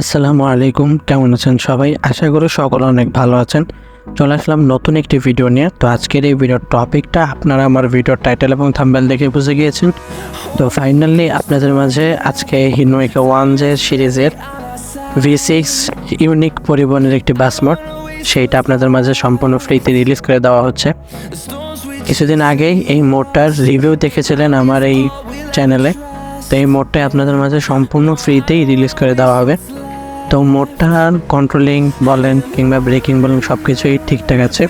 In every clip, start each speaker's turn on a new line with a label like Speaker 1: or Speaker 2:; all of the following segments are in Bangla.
Speaker 1: আসসালামু আলাইকুম, কেমন আছেন সবাই? আশা করি সকলে অনেক ভালো আছেন। চলে আসলাম নতুন একটি ভিডিও নিয়ে। তো আজকের এই ভিডিওর টপিকটা আপনারা আমার ভিডিওর টাইটেল এবং থাম্বেল দেখে বুঝে গিয়েছেন। তো ফাইনালি আপনাদের মাঝে আজকে হিনোইকা ওয়ান জে সিরিজের ভি সিক্স ইউনিক পরিবহনের একটি বাস মোড, সেইটা আপনাদের মাঝে সম্পূর্ণ ফ্রিতে রিলিজ করে দেওয়া হচ্ছে। কিছুদিন আগেই এই মোডটার রিভিউ দেখেছিলেন আমার এই চ্যানেলে তো এই মোডটাই আপনাদের মাঝে সম্পূর্ণ ফ্রিতেই রিলিজ করে দেওয়া হবে। তো মোডটার কন্ট্রোলিং বলেন কিংবা ব্রেকিং বলেন সব কিছুই ঠিকঠাক আছে।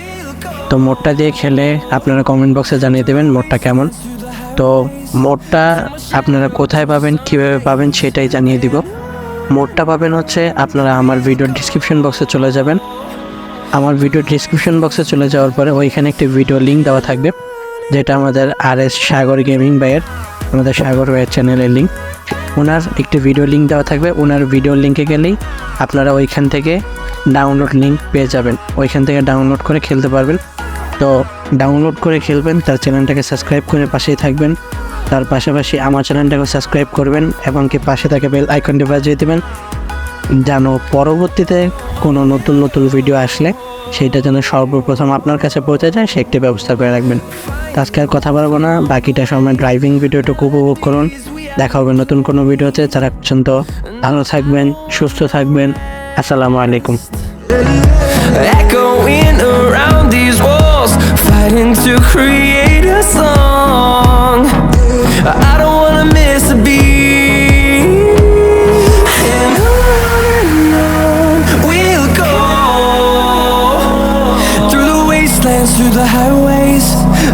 Speaker 1: তো মোডটা দিয়ে খেলে আপনারা কমেন্ট বক্সে জানিয়ে দেবেন মোডটা কেমন। তো মোডটা আপনারা কোথায় পাবেন, কীভাবে পাবেন সেটাই জানিয়ে দিব। মোডটা পাবেন হচ্ছে আপনারা আমার ভিডিওর ডিসক্রিপশন বক্সে চলে যাবেন। আমার ভিডিও ডিসক্রিপশন বক্সে চলে যাওয়ার পরে ওইখানে একটি ভিডিও লিঙ্ক দেওয়া থাকবে, যেটা আমাদের আর এস সাগর গেমিং ভাইয়ের আমাদের সাগর ভাইয়ের চ্যানেলের লিঙ্ক ওনার একটি ভিডিও লিঙ্ক দেওয়া থাকবে। ওনার ভিডিও লিঙ্কে গেলেই আপনারা ওইখান থেকে ডাউনলোড লিঙ্ক পেয়ে যাবেন। ওইখান থেকে ডাউনলোড করে খেলতে পারবেন। তো ডাউনলোড করে খেলবেন, তার চ্যানেলটাকে সাবস্ক্রাইব করে পাশেই থাকবেন। তার পাশাপাশি আমার চ্যানেলটাকে সাবস্ক্রাইব করবেন এবং কি পাশে থাকে বেল আইকনটি বাজিয়ে দেবেন। যেন পরবর্তীতে কোনো নতুন নতুন ভিডিও আসলে সেইটা যেন সর্বপ্রথম আপনার কাছে পৌঁছে যায় সে একটি ব্যবস্থা করে রাখবেন। আজকে আর কথা বলব না বাকিটা সময় ড্রাইভিং ভিডিওটুকু উপভোগ করুন। দেখা হবে নতুন কোনো ভিডিওতে তারা পর্যন্ত ভালো থাকবেন সুস্থ থাকবেন। আসসালামু আলাইকুম।
Speaker 2: Echoing around these walls, fighting to create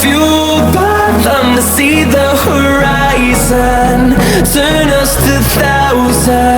Speaker 2: fueled by them to see the horizon turn us to thousands.